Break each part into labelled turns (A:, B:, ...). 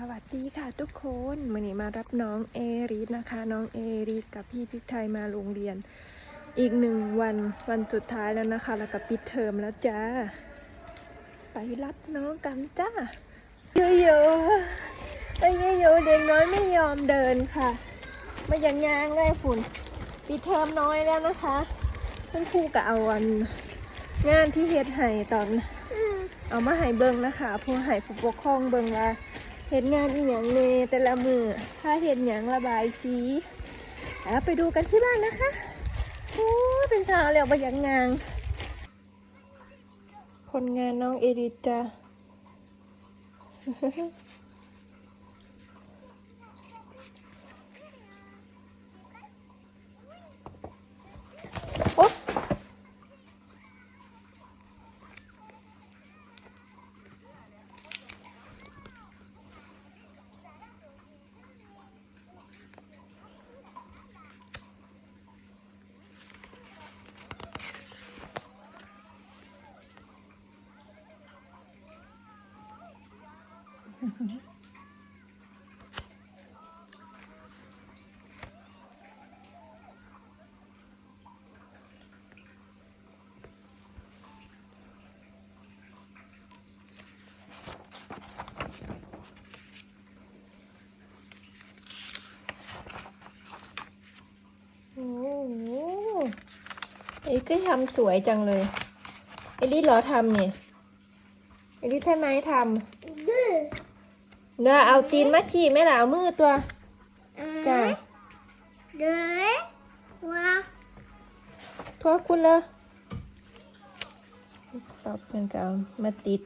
A: สวัสดีค่ะทุกคนวันนี้มารับน้องเอริสนะคะ น้องเอริสกับพี่พิกไทยมาโรงเรียน อีกหนึ่งวันวันสุดท้ายแล้วนะคะ แล้วก็ปิดเทอมแล้วจ้า ไปรับน้องกันจ้าโยโย่ไอ้โยโย่เด็กน้อยไม่ยอมเดินค่ะไม่ยังยางเลยฝุ่นปิดเทอมน้อยแล้วนะคะคุณครูก็เอาวันงานที่เฮ็ดให้ตอน เอามาให้เบิ่งนะคะผู้ให้ผู้ปกครองเบิ่งว่า เห็นงานอีหยังเนแต่ละมือถ้าเห็นหยังระบายสีแล้วไปดูกันที่บ้านนะคะโอ้เป็นสาวแล้วไปยังงานผลงานน้องเอดิตจ้ะ โอ้โหเอ้ยก็ทำสวยจังเลย เอลิสเหรอทำเนี่ย อลิสใช่ไหมทำเนาะเอาตีนมาฉี่ไหม่ล่ะเอามือตัวจ้ะ
B: เดือว่า
A: ทั่วคุณเลยตอบเพื่อนก็เอามาติด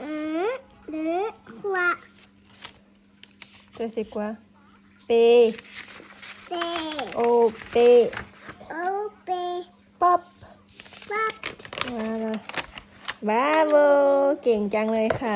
B: อืมเดือว่า
A: จะสิกว่าเป
B: เต
A: โอเป
B: โอเป
A: ป๊อป
B: ปั๊บ
A: มาละ บ้าโบเก่งจังเลยค่ะ